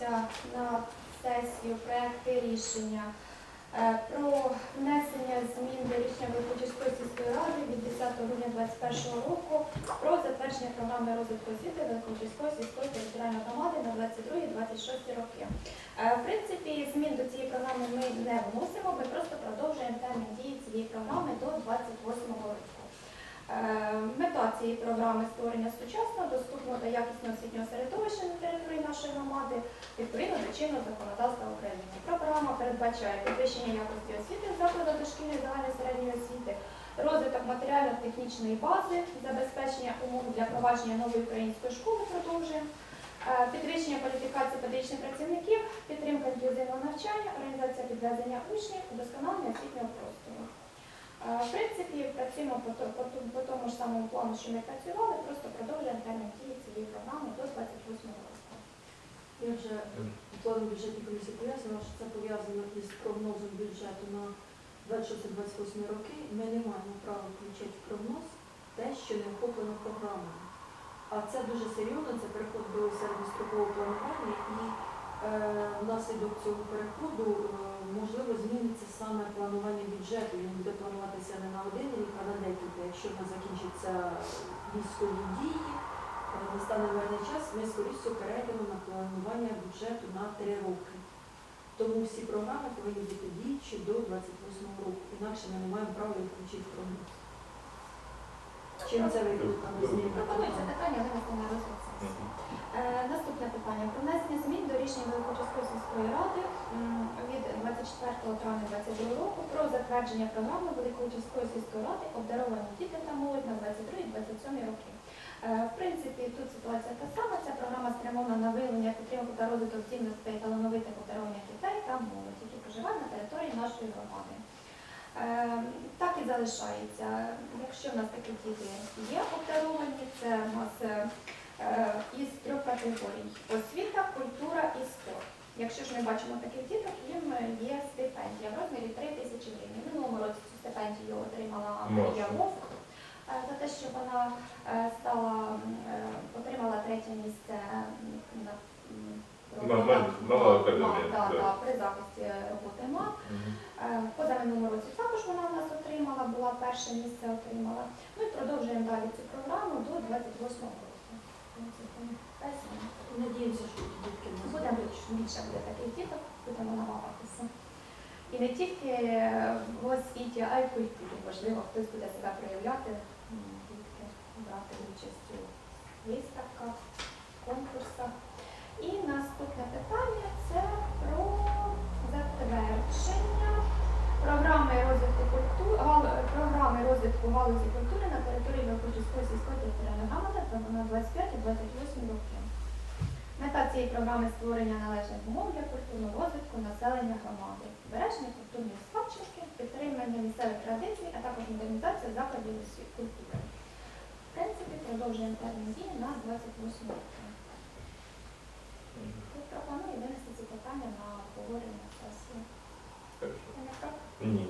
виноситься на сесію проекти рішення е, про внесення змін до рішення Великочиської сільської ради від 10 грудня 2021 року про затвердження програми розвитку освіти Великочиської сільської територіальної громади на 22-26 роки. Е, В принципі, змін до цієї програми ми не вносимо, ми просто продовжуємо термін дії цієї програми до 28 року. Цієї програми створення сучасного, доступного та якісного освітнього середовища на території нашої громади відповідно до чинного законодавства України. Програма передбачає підвищення якості освіти в закладах дошкільної загальної середньої освіти, розвиток матеріально-технічної бази, забезпечення умов для провадження нової української школи продовжуємо, е, підвищення кваліфікації педагогічних працівників, підтримка інклюзивного навчання, організація підвезення учнів, удосконалення освітнього простору. Е, В принципі, працюємо по, самому плану, що ми працювали, просто продовжуємо термін дії цієї програми до 28 року. Я вже в плані бюджетній комісії пояснила, що це пов'язано із прогнозом бюджету на 26-28 роки. Ми не маємо права включити в прогноз те, що не охоплено програмою. А це дуже серйозно, це переход до середньострокового планування і внаслідок цього переходу е, можливо зміниться саме планування бюджету. Він буде плануватися не на один рік, а на декілька. Якщо в нас закінчаться військові дії, е, настане мирний час, ми скоріше перейдемо на планування бюджету на три роки. Тому всі програми повинні бути діючі до 28 року. Інакше ми не маємо права їх включити прогноз. Чим це викликано зміни? Пропонується питання винести на 4 травня 2022 року про затвердження програми Великоучівської сільської ради обдаровані діти та молодь на 22 і 27 роки. Е, в принципі, тут ситуація та сама. Ця програма спрямована на виявлення підтримку та розвиток цінностей талановитих обдарування дітей та молодь, які проживають на території нашої громади. Е, так і залишається. Якщо в нас такі діти є обдаровані, це у нас е, із трьох категорій освіта, культура і спорт. Якщо ж ми бачимо таких діток, їм є стипендія в розмірі 3 тисячі гривень. Минулому році цю стипендію отримала Марія Вовк е, за те, що вона е, стала е, отримала третє місце на при захисті роботи МА. Мгм. Е, В позаминулому році також вона в нас отримала, була перше місце отримала. Ну і продовжуємо далі цю програму до 28 року. В принципі, те саме. Надіємося, що ті дітки в нас Буде більше, буде таких діток, будемо намагатися. І не тільки в освіті, а й в культурі. Можливо, хтось буде себе проявляти, дітки брати участь у виставках, конкурсах. І наступне питання це про затвердження програми розвитку культури, програми розвитку галузі культури на території Великочиської сільської територіальної громади на 25-28 роки. Цієї програми створення належних умов для культурного розвитку населення громади, збереження культурної спадщини, підтримання місцевих традицій, а також модернізація закладів культури. В принципі, продовжуємо термін дії на 28 роки. Тут пропоную винести ці питання на обговорення сесії. Ні.